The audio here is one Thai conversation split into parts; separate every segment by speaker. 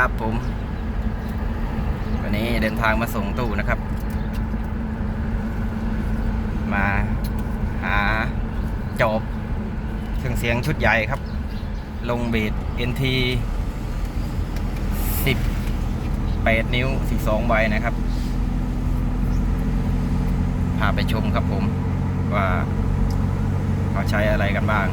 Speaker 1: ครับผม วันนี้เดินทางมาส่งตู้นะครับ มาหาจอบเครื่องเสียงชุดใหญ่ครับ ลงเบส NT 18 นิ้ว 12ใบนะครับ พาไปชมครับผมว่าเขาใช้อะไรกันบ้าง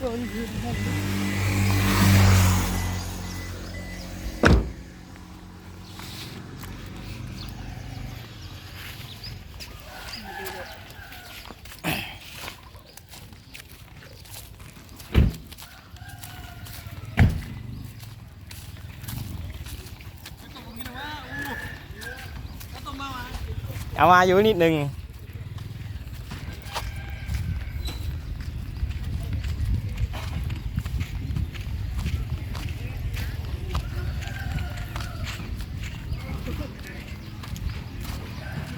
Speaker 1: เอามาอยู่นิดหนึ่ง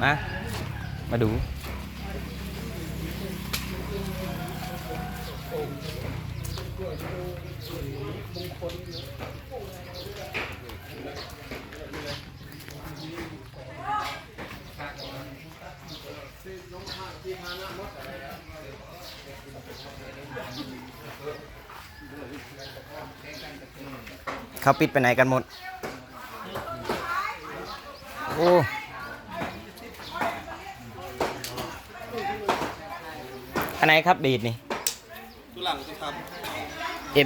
Speaker 1: มา มาดู เขาปิดไปไหนกันหมด โอ้ อันไหนครับดีดนี่
Speaker 2: ตุหลังตุครับ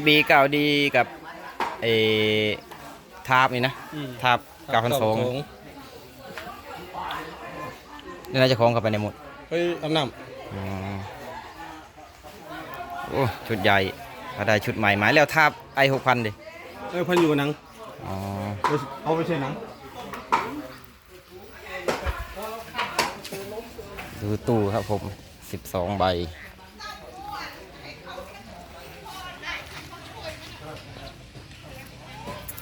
Speaker 1: FB เก่าดีกับเอทาบนี่นะทาบเก่าพันสองนี่น่าจะคล้องเข้าไปในหมด
Speaker 2: เฮ้ยอำน้
Speaker 1: อืมโอ้ชุดใหญ่เขาได้ชุดใหม่หมายแล้วทาบไอหกพันดิำ
Speaker 2: เอ้ยพันอยู่กับหนัง
Speaker 1: อ๋อ
Speaker 2: เอาไปใช่หนัง
Speaker 1: ดูตู้ครับผมสิบสองใบ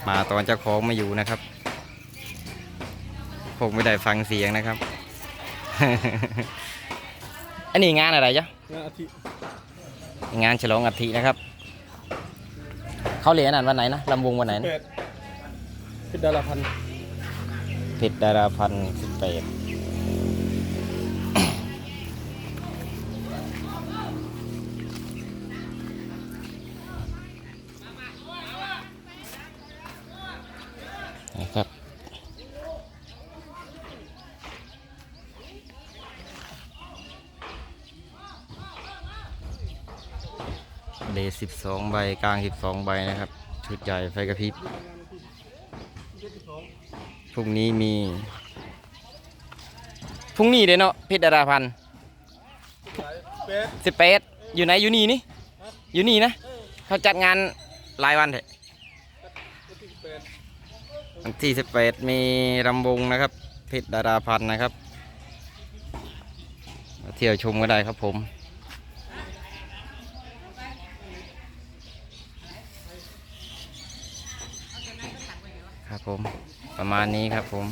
Speaker 1: มาตอนเจ้าของไม่อยู่นะครับผมไม่ได้ฟังเสียงนะครับ อันนี้งานอะไรจ๊ะ
Speaker 2: งานอาทิตย์
Speaker 1: งานฉลองอาทินะครับ เขาเรียนอันวันไหนนะลำวงวันไหนนะ
Speaker 2: แปดพิดาราพันธ์
Speaker 1: เพชรดาราพันธ์สิบแปด เดสิบสองใบกลางสิบสองใบนะครับ ชุดใหญ่ไฟกระพริบพรุ่งนี้มีพรุ่งนี้เด้เนาะเพชรดาราพันธ์
Speaker 2: แปด
Speaker 1: สิบแปดอยู่ไหนอยู่นี่นี่อยู่นี่นะเขาจัดงานหลายวันเถอะ
Speaker 2: ที่แปด
Speaker 1: วันที่สิบแปดมีรำวงนะครับเพชรดาราพันธ์นะครับมาเที่ยวชมก็ได้ครับผม ครับ ผม ประมาณนี้ครับผม